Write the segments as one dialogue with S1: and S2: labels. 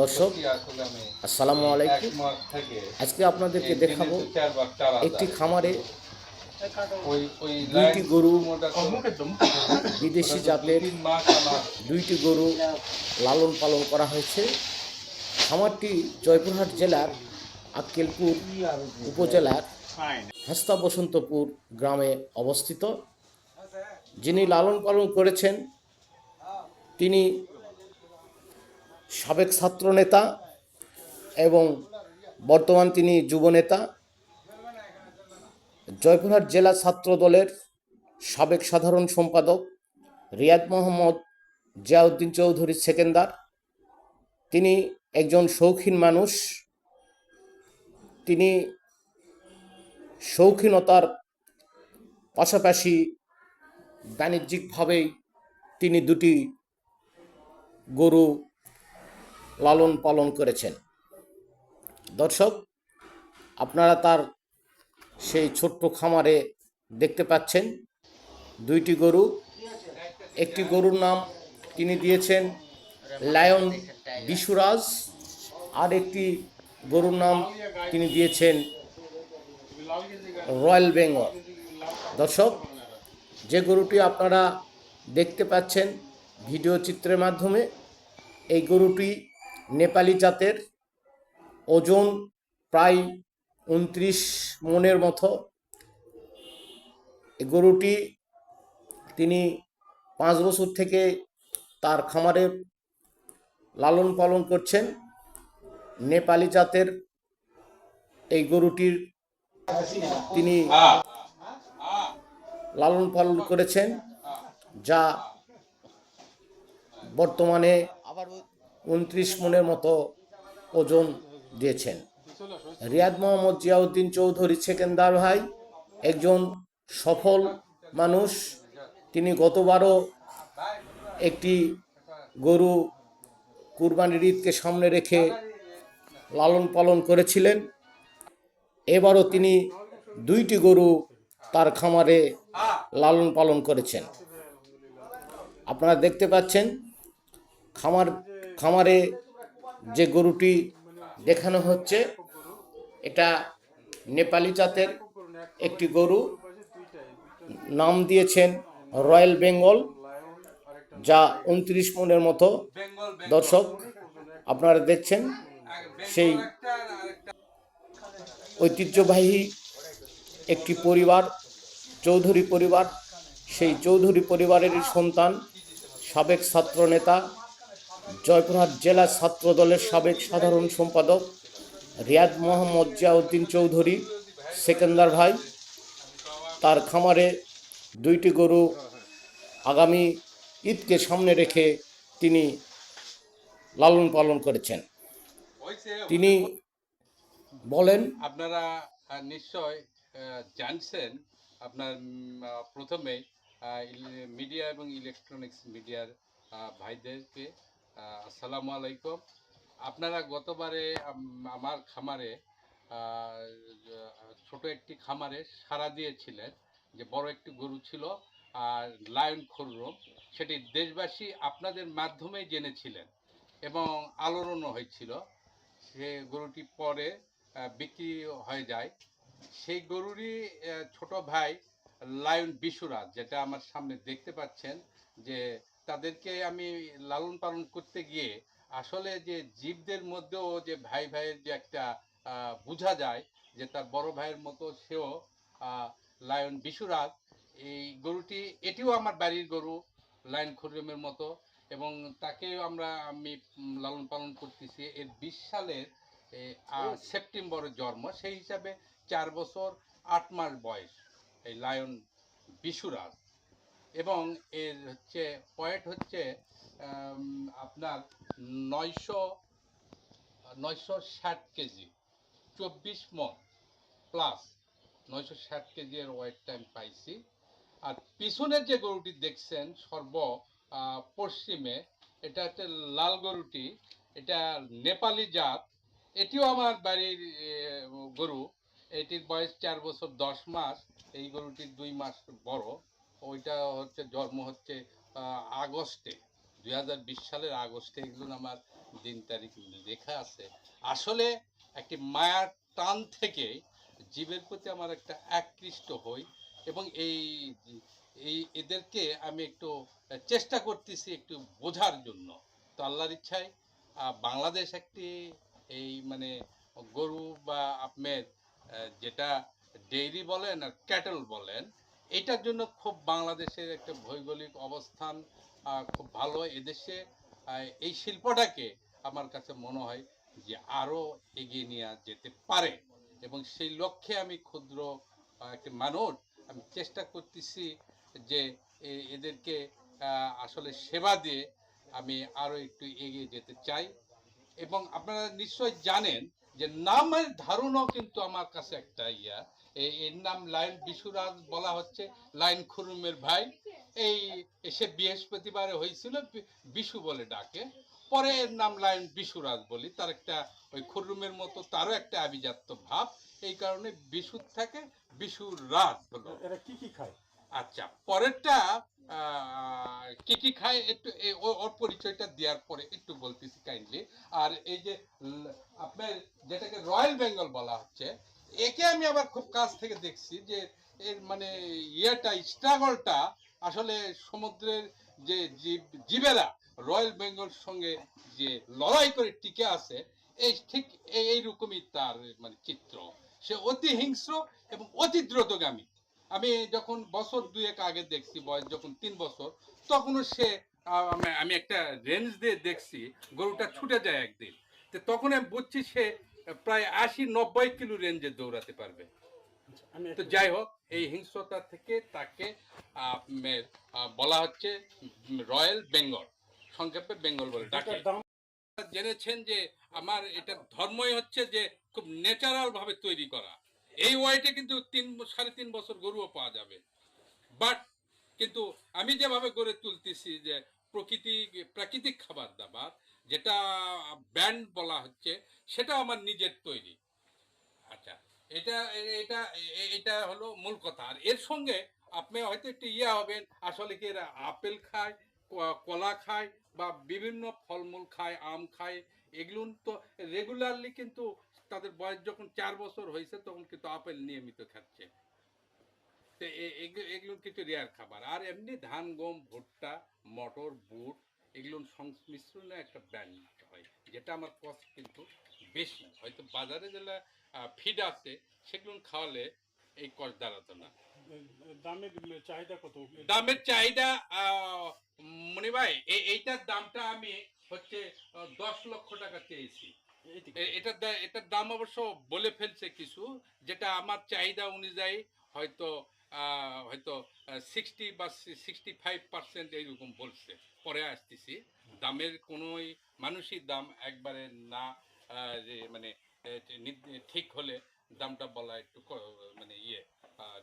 S1: দর্শক, আসসালামু আলাইকুম। আজকে আপনাদেরকে দেখাবো একটি খামারে দুইটি গরু বিদেশি জাতের দুইটি গরু লালন পালন করা হয়েছে। খামারটি জয়পুরহাট জেলার আক্কেলপুর উপজেলার হাস্তা বসন্তপুর গ্রামে অবস্থিত। যিনি লালন পালন করেছেন তিনি সাবেক ছাত্রনেতা এবং বর্তমান তিনি যুবনেতা। জয়পুরহাট জেলা ছাত্র দলের সাবেক সাধারণ সম্পাদক রিয়াদ মোহাম্মদ জিয়াউদ্দিন চৌধুরী সেকেন্দার। তিনি একজন শৌখিন মানুষ। তিনি শৌখিনতার পাশাপাশি বাণিজ্যিকভাবেই তিনি দুটি গরু লালন পালন করেছেন। দর্শক, আপনারা তার সেই ছোট্ট খামারে দেখতে পাচ্ছেন দুইটি গরু। একটি গরুর নাম তিনি দিয়েছেন লায়ন বিশুরাজ আর একটি গরুর নাম তিনি দিয়েছেন রয়্যাল বেঙ্গল। দর্শক, যে গরুটি আপনারা দেখতে পাচ্ছেন ভিডিও চিত্রের মাধ্যমে, এই গরুটি নেপালি জাতের ওজন প্রায় উনত্রিশ মনের মতো। গরুটি তিনি পাঁচ বছর থেকে তার খামারে লালন পালন করছেন। নেপালি জাতের এই গরুটির তিনি লালন পালন করেছেন, যা বর্তমানে উনত্রিশ মনের মতো ওজন দিয়েছেন। রিয়াদ মোহাম্মদ জিয়াউদ্দিন চৌধুরী সেকেন্দার ভাই, একজন সফল মানুষ। তিনি গতবারও একটি গরু কুরবানির ঈদকে সামনে রেখে লালন পালন করেছিলেন। এবারও তিনি দুইটি গরু তার খামারে লালন পালন করেছেন। আপনারা দেখতে পাচ্ছেন, খামার খামারে যে গরুটি দেখানো হচ্ছে, এটা নেপালি জাতের একটি গরু নাম দিয়েছেন রয়্যাল বেঙ্গল, যা উনত্রিশ মনের মতো। দর্শক আপনারা দেখছেন সেই ঐতিহ্যবাহী একটি পরিবার, চৌধুরী পরিবার সেই চৌধুরী পরিবারেরই সন্তান, সাবেক ছাত্রনেতা জয়পুরহাট জেলা ছাত্র দলের সাবেক সাধারণ সম্পাদক রিয়াদ মোহাম্মদ জিয়াউদ্দিন চৌধুরী, সেকেন্দার ভাই, তার খামারে দুইটি গরু আগামী ঈদকে সামনে রেখে তিনি লালন পালন করেছেন। তিনি বলেন,
S2: আপনারা নিশ্চয় জানছেন, আপনার প্রথমে মিডিয়া এবং ইলেকট্রনিক্স মিডিয়ার ভাইদেরকে আসসালামু আলাইকুম। আপনারা গতবারে আমার খামারে ছোট একটি খামারে সাড়া দিয়েছিলেন যে বড় একটি গরু ছিল, আর লায়ন খুররুম সেটি দেশবাসী আপনাদের মাধ্যমে জেনেছিলেন এবং আলোড়নও হয়েছিল। সে গরুটি পরে বিক্রি হয়ে যায়। সেই গরুরই ছোট ভাই লায়ন বিশুরাজ, যেটা আমার সামনে দেখতে পাচ্ছেন, যে তাদেরকে আমি লালন পালন করতে গিয়ে আসলে যে জীবদের মধ্যেও যে ভাই ভাইয়ের যে একটা বোঝা যায় যে তার বড় ভাইয়ের মতো সেও লায়ন বিশুরাজ। এই গরুটি এটিও আমার বাড়ির গরু লায়ন খুরমের মতো। এবং তাকে আমরা আমি লালন পালন করতেছি। এর বিশ সালের সেপ্টেম্বরের জন্ম। সেই হিসাবে চার বছর আট মাস বয়স এই লায়ন বিশুরাজ। এবং এর হচ্ছে পয়েন্ট হচ্ছে আপনার নয়শো নয়শো ষাট কেজি, চব্বিশ মন প্লাস নয়শো ষাট কেজি এর ওয়েটটা আমি পাইছি। আর পিছনের যে গরুটি দেখছেন, সর্ব পশ্চিমে, এটা হচ্ছে লাল গরুটি, এটা নেপালি জাত। এটিও আমার বাড়ির গরু। এটির বয়স চার বছর দশ মাস, এই গরুটির দুই মাস বড়। ওইটা হচ্ছে জন্ম হচ্ছে আগস্টে, দুই হাজার বিশ সালের আগস্টে এগুলো আমার দিন তারিখ লেখা আছে। আসলে একটি মায়ার টান থেকে জীবের প্রতি আমার একটা আকৃষ্ট হই এবং এই এই এদেরকে আমি একটু চেষ্টা করতেছি একটু বোঝার জন্য। তো আল্লাহর ইচ্ছায় বাংলাদেশ একটি এই মানে গরু বা আপনার যেটা ডেইরি বলেন আর ক্যাটল বলেন এটার জন্য খুব বাংলাদেশের একটা ভৌগোলিক অবস্থান খুব ভালো এদেশে। এই শিল্পটাকে আমার কাছে মনে হয় যে আরও এগিয়ে নিয়ে যেতে পারে। এবং সেই লক্ষ্যে আমি ক্ষুদ্র একটি মানুষ, আমি চেষ্টা করতেছি যে এদেরকে আসলে সেবা দিয়ে আমি আরও একটু এগিয়ে যেতে চাই। এবং আপনারা নিশ্চয় জানেন যে নামের ধারণাও কিন্তু আমার কাছে একটা ইয়া। এর নাম লাইন বিশুরাজ বলা হচ্ছে লাইন খুরুমের ভাই। এই সে বৃহস্পতিবারে হয়েছিল বিশু বলে ডাকে। পরে এর নাম লাইন বিশুরাজ বলি তার একটা ওই খুরুমের মতো তারও একটা আভিজাত্য ভাব। এই কারণে বিশুর থেকে বিশুর রাজ হলো
S3: এরা কি কি খায়?
S2: আচ্ছা পরেরটা কি কি খায় একটু ওর পরিচয়টা দেওয়ার পরে একটু বলতেছি কাইন্ডলি আর এই যে আপনার যেটাকে রয়্যাল বেঙ্গল বলা হচ্ছে একে আমি আবার খুব কাছ থেকে দেখছি যে এর মানে ইয়েটা স্ট্রাগলটা আসলে সমুদ্রের যে জীব, জীবেরা রয়্যাল বেঙ্গল সঙ্গে যে লড়াই করে টিকে আছে, এই ঠিক এই- এইরকমই তার মানে চিত্র। সে অতি হিংস্র এবং অতি দ্রুতগামী। আমি যখন বছর দুয়েক আগে দেখছি, বয়স যখন তিন বছর, তখনও সে আমি- একটা রেঞ্জ দিয়ে দেখছি, গরুটা ছুটে যায় একদিন। তখন আমি বুঝছি সে প্রায় আশি নব্বই কিলো রেঞ্জে দৌড়াতে পারবে।
S3: আচ্ছা,
S2: তো যাই হোক এই হিংস্রতা থেকে তাকে বলা হচ্ছে রয়্যাল বেঙ্গল সংক্ষেপে বেঙ্গল বলে ডাকে। জেনেছেন যে আমার এটা ধর্মই হচ্ছে যে খুব ন্যাচারাল ভাবে তৈরি করা। এই ওয়াইটে কিন্তু তিন সাড়ে তিন বছর গরুও পাওয়া যাবে। বাট কিন্তু আমি যেভাবে গড়ে তুলতেছি যে প্রকৃতি প্রাকৃতিক খাবার দাবার যেটা ব্যান্ড বলা হচ্ছে, সেটা আমার নিজের তৈরি। আচ্ছা এটা এটা এটা হলো মূল কথা। আর এর সঙ্গে আপনি হয়তো একটু ইয়ে হবেন, আসলে কি এরা আপেল খায় কলা খায়, বা বিভিন্ন ফলমূল খায়, আম খায়, এগুলো তো রেগুলারলি কিন্তু তাদের বয়স যখন চার বছর হয়েছে, তখন কিন্তু আপেল নিয়মিত খাচ্ছে। তো এগুলো কিছু রেয়ার খাবার। আর এমনি ধান, গম, ভুট্টা, মটর, বুট এগুলো সংমিশ্রণে একটা ব্র্যান্ড হয় যেটা আমার কস্ট কিন্তু বেশি হয়তো বাজারে যেগুলা ফিড আছে সেগুলো খাওয়ালে এই কস্ট দাঁড়াতো না।
S3: দামের চাহিদা কত?
S2: দামের চাহিদা মনি ভাই এইটার দামটা আমি হচ্ছে দশ লক্ষ টাকা চেয়েছি।
S3: এইদিকে।
S2: এ- এটার দাম অবশ্য বলে ফেলছে কিছু যেটা আমার চাহিদা অনুযায়ী হয়তো হয়তো সিক্সটি বা সিক্সটি ফাইভ পার্সেন্ট এইরকম বলছে। পরে আসতেছি। দামের কোনোই, মানুষই দাম একবারে না মানে ঠিক হলে দামটা বলা একটু মানে ইয়ে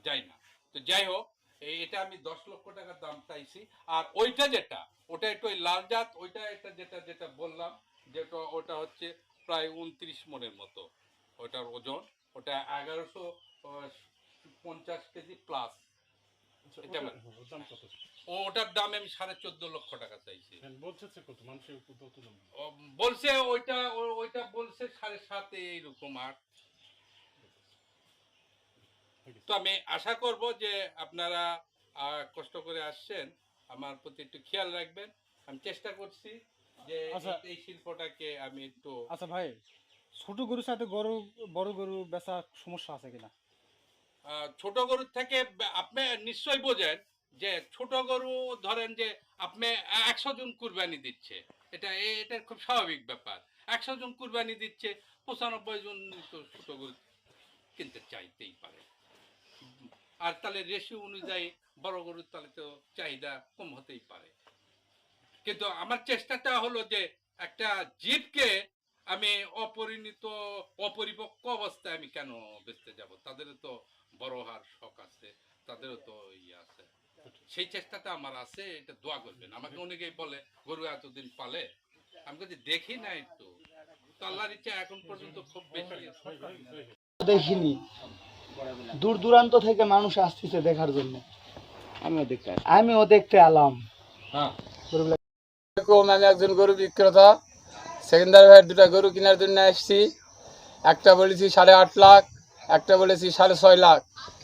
S2: যায় না। তো যাই হোক এটা আমি দশ লক্ষ টাকার দাম চাইছি। আর ওইটা যেটা, ওটা একটু ওই লাল জাত, ওইটা এটা যেটা যেটা বললাম, যেটা, ওটা হচ্ছে প্রায় উনত্রিশ মনের মতো। ওটার ওজন, ওটা এগারোশো পঞ্চাশ কেজি প্লাস
S3: আচ্ছা,
S2: এটা
S3: হ্যাঁ, ওর দাম কত?
S2: ওটার দাম আমি সাড়ে চোদ্দ লক্ষ টাকা চাইছি।
S3: হ্যাঁ, কত? মানুষের কত কত দাম
S2: বলছে ওইটা ওইটা বলছে সাড়ে সাত এইরকম আট তো আমি আশা করব যে আপনারা কষ্ট করে আসছেন। আমার প্রতি একটু খেয়াল রাখবেন। আমি চেষ্টা করছি যে
S4: আচ্ছা।
S2: এই- শিল্পটাকে আমি একটু
S4: আচ্ছা ভাই ছোট গরুর সাথে গরু বড় গরু বেচা সমস্যা আছে কিনা?
S2: ছোট গরুর থেকে আপনি নিশ্চয় বোঝেন যে ছোট গরু ধরেন যে আপনি একশো জন কুরবানি দিচ্ছে। এটা এটা খুব স্বাভাবিক ব্যাপার। একশো জন কুরবানি দিচ্ছে, পঁচানব্বই জন তো ছোট গরু কিনতে চাইতেই পারে। আর তাহলে রেশিও অনুযায়ী বড় গরুর তাহলে তো চাহিদা কম হতেই পারে। কিন্তু আমার চেষ্টাটা হলো যে একটা জীবকে আমি অপরিণত, অপরিপক্ক অবস্থায় আমি কেন বেচতে যাব? তাদের তো বড় হওয়ার শখ আছে তাদেরও তো ইয়ে আছে। সেই চেষ্টাটা আমার আছে এটা দোয়া করবেন। আমাকে অনেকেই বলে গরু এতদিন পালে? আমি যদি দেখি না একটু তো আল্লাহর ইচ্ছা এখন পর্যন্ত খুব বেশি।
S5: দেখিনি। দূর দূরান্ত থেকে মানুষ আসতেছে দেখার জন্য।
S6: আমিও দেখতে
S5: আমিও দেখতে এলাম।
S6: হ্যাঁ। আমি একজন গরু বিক্রেতা। সেকেন্দার ভাইয়ের দুটো গরু কেনার জন্য আসছি একটা বলেছি সাড়ে আট লাখ একটা বলেছি সাড়ে ছয় লাখ।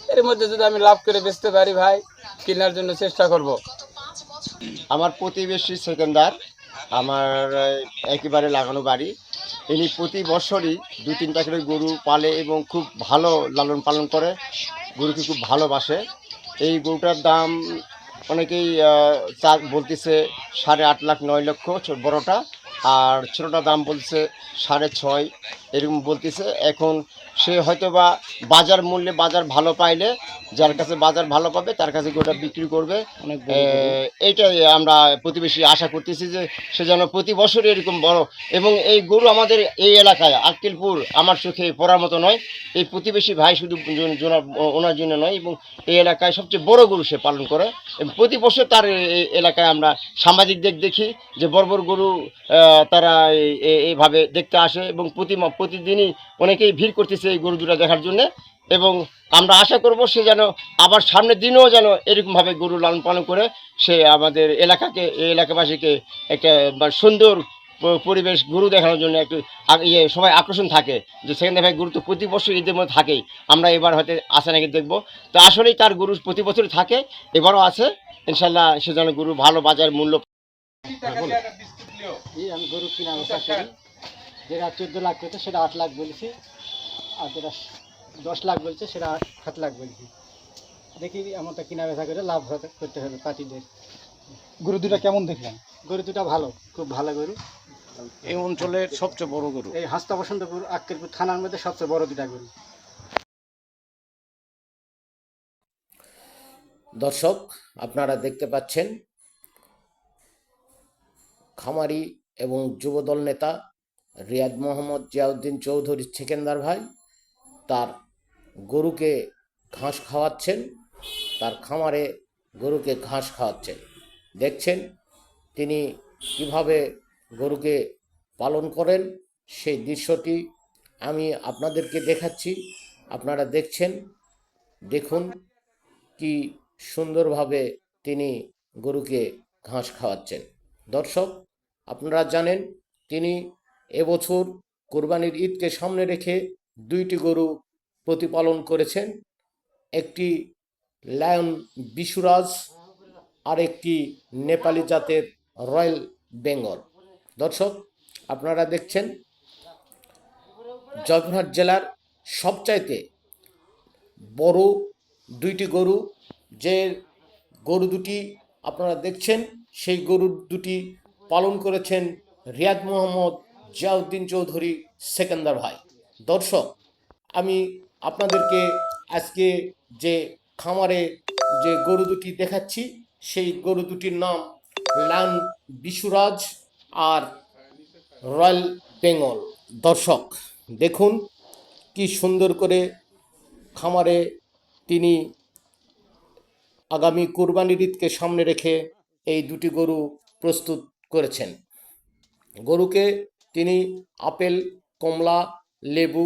S6: এর মধ্যে যদি আমি লাভ করে বেচতে পারি ভাই কেনার জন্য চেষ্টা করব।
S7: আমার প্রতিবেশী সেকেন্দার আমার একেবারে লাগানো বাড়ি। ইনি প্রতি বছরই দু তিনটা করে গরু পালে এবং খুব ভালো লালন পালন করে গরুকে খুব ভালোবাসে। এই গরুটার দাম অনেকেই আহ, চা- বলতেছে সাড়ে আট লাখ নয় লক্ষ বড়টা আর ছোটোটা দাম বলছে সাড়ে ছয় এরকম বলতেছে। এখন সে হয়তো বা বাজার মূল্যে বাজার ভালো পাইলে যার কাছে বাজার ভালো পাবে তার কাছে গরুটা বিক্রি করবে। এইটাই আমরা প্রতিবেশী আশা করতেছি যে সে যেন প্রতি বছরই এরকম বড়। এবং এই গরু আমাদের এই এলাকায় আক্কেলপুর আমার চোখে পড়ার মতো নয়। এই প্রতিবেশী ভাই শুধু ওনার জন্য নয় এবং এই এলাকায় সবচেয়ে বড় গরু সে পালন করে। এবং প্রতি বছর তার এই- এলাকায় আমরা সামাজিক দিক দেখি যে বড় বড় গরু তারা এই- এই- এইভাবে দেখতে আসে এবং প্রতি প্রতিদিনই অনেকেই ভিড় করতেছে এই গরু দুটা দেখার জন্য এবং আমরা আশা করব সে যেন আবার সামনের দিনেও যেন এরকমভাবে গরু লালন পালন করে সে আমাদের এলাকাকে এই এলাকাবাসীকে একটা সুন্দর পরিবেশ গরু দেখানোর জন্য একটু ইয়ে সবাই আকর্ষণ থাকে যে সেখানে ভাই গরু তো প্রতি বছর ঈদের মধ্যে থাকেই। আমরা এবার হয়তো আসে নাকি দেখব। তো আসলেই তার গরু প্রতি বছরই থাকে এবারও আছে। ইনশাল্লাহ সে যেন গরু ভালো বাজার মূল্য
S5: এই আমি গরু কিনা যেটা চোদ্দ লাখ করছে সেটা আট লাখ বলেছি। আর যেটা দশ লাখ বলছে সেটা সাত লাখ বলছি। দেখি আমারটা কিনা বেচা করে লাভ করতে হবে পার্টিদের।
S4: গরু দুটা কেমন দেখলেন?
S5: গরু দুটা ভালো খুব ভালো গরু।
S1: এই অঞ্চলের সবচেয়ে বড় গরু।
S5: এই হাস্তা বসন্তপুর আক্কেলপুর থানার মধ্যে সবচেয়ে বড় দুটা গরু।
S1: দর্শক আপনারা দেখতে পাচ্ছেন খামারি এবং যুবদল নেতা রিয়াদ মোহাম্মদ জিয়াউদ্দিন চৌধুরী সেকেন্দার ভাই তার গরুকে ঘাস খাওয়াচ্ছেন, তার খামারে গরুকে ঘাস খাওয়াচ্ছেন। দেখছেন তিনি কীভাবে গরুকে পালন করেন, সেই দৃশ্যটি আমি আপনাদেরকে দেখাচ্ছি। আপনারা দেখছেন, দেখুন কি সুন্দরভাবে তিনি গরুকে ঘাস খাওয়াচ্ছেন। দর্শক, আপনারা জানেন তিনি এবছর কোরবানির ঈদকে সামনে রেখে দুইটি গরু প্রতিপালন করেছেন। একটি লায়ন বিশুরাজ আর একটি নেপালি জাতের রয়্যাল বেঙ্গল। দর্শক, আপনারা দেখছেন জয়পুরহাট জেলার সবচাইতে বড় দুইটি গরু, যে গরু দুটি আপনারা দেখছেন, সেই গরু দুটি পালন করেছেন রিয়াদ মোহাম্মদ জিয়াউদ্দিন চৌধুরী সেকেন্দার ভাই। দর্শক, আমি আপনাদেরকে আজকে যে খামারে যে গরু দুটি দেখাচ্ছি, সেই গরু দুটির নাম লান বিশুরাজ আর রয়্যাল বেঙ্গল। দর্শক, দেখুন কি সুন্দর করে খামারে তিনি আগামী কুরবানির ঈদকে সামনে রেখে এই দুটি গরু প্রস্তুত করেছেন। গরুকে তিনি আপেল, কমলা লেবু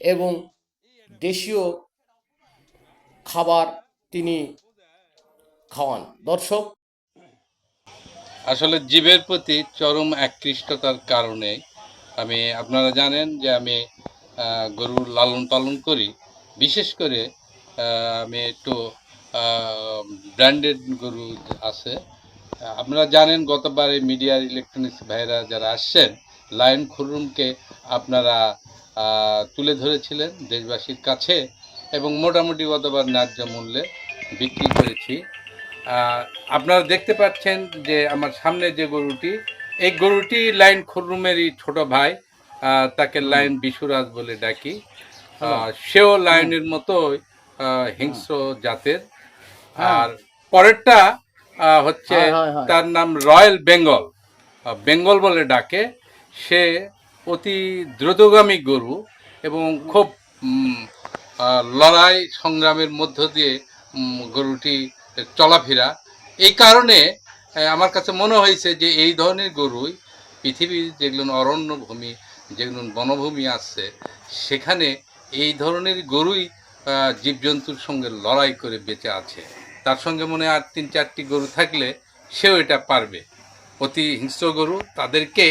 S1: এবং দেশীয় খাবার তিনি খাওয়ান। দর্শক,
S2: আসলে জীবের প্রতি চরম আকৃষ্টতার কারণে আমি, আপনারা জানেন যে আমি গরুর লালন পালন করি। বিশেষ করে আমি একটু ব্র্যান্ডেড গরু আছে। আপনারা জানেন গতবার মিডিয়ার ইলেকট্রনিক্স ভাইরা যারা আসছেন, লায়ন খুরুমকে আপনারা তুলে ধরেছিলেন দেশবাসীর কাছে এবং মোটামুটি গতবার ন্যায্য মূল্যে বিক্রি করেছি। আপনারা দেখতে পাচ্ছেন যে আমার সামনে যে গরুটি এই গরুটি লাইন খুররুমেরই ছোট ভাই তাকে লাইন বিশুরাজ বলে ডাকি। সেও লাইনের মতো হিংস্র জাতের। আর পরেরটা হচ্ছে
S5: হয়, হয়, হয়।
S2: তার নাম রয়্যাল বেঙ্গল। বেঙ্গল বলে ডাকে। সে অতি দ্রুতগামী গরু এবং খুব লড়াই সংগ্রামের মধ্য দিয়ে গরুটি চলাফেরা। এই কারণে আমার কাছে মনে হয়েছে যে এই ধরনের গরুই পৃথিবীর যেগুলো অরণ্য ভূমি যেগুলো বনভূমি আছে, সেখানে এই ধরনের গরুই জীবজন্তুর সঙ্গে লড়াই করে বেঁচে আছে। তার সঙ্গে মনে আর তিন চারটি গরু থাকলে সেও এটা পারবে। অতি হিংস্র গরু, তাদেরকে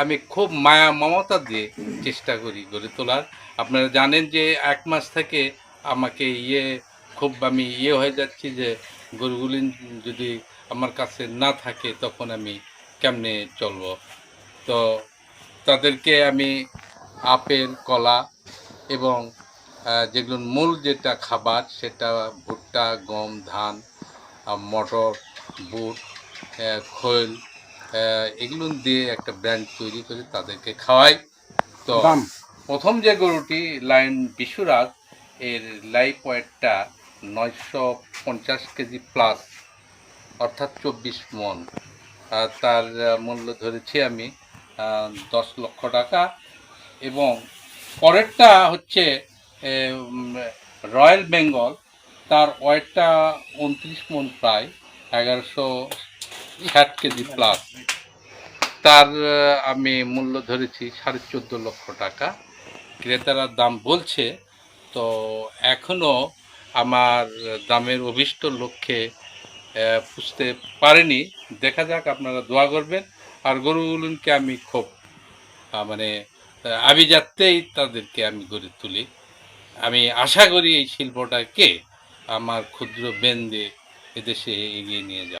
S2: আমি খুব মায়া মমতা দিয়ে চেষ্টা করি গড়ে তোলার। আপনারা জানেন যে এক মাস থেকে আমাকে ইয়ে খুব আমি ইয়ে হয়ে যাচ্ছি যে গরুগুলি যদি আমার কাছে না থাকে তখন আমি কেমনে চলব? তো তাদেরকে আমি আপেল, কলা এবং যেগুলো মূল যেটা খাবার সেটা ভুট্টা, গম, ধান মটর, বুট খৈল এগুলো দিয়ে একটা ব্র্যান্ড তৈরি করে তাদেরকে খাওয়াই। তো প্রথম যে গরুটি লাইন বিশুরাজ এর লাইফ ওয়েটটা নয়শো পঞ্চাশ কেজি প্লাস অর্থাৎ চব্বিশ মন। তার মূল্য ধরেছি আমি দশ লক্ষ টাকা। এবং পরেরটা হচ্ছে রয়্যাল বেঙ্গল। তার ওয়েটটা উনত্রিশ মন প্রায় এগারোশো ষাট কেজি প্লাস তার আমি মূল্য ধরেছি সাড়ে চোদ্দ লক্ষ টাকা। ক্রেতারা দাম বলছে, তো এখনও আমার দামের অভিষ্ট লক্ষ্যে পুষতে পারেনি। দেখা যাক আপনারা দোয়া করবেন। আর গরুগুলোকে আমি খুব মানে আভিজাত্যেই তাদেরকে আমি গড়ে তুলি। আমি আশা করি এই শিল্পটাকে আমার ক্ষুদ্র বেন্দে এদেশে এগিয়ে নিয়ে যাব।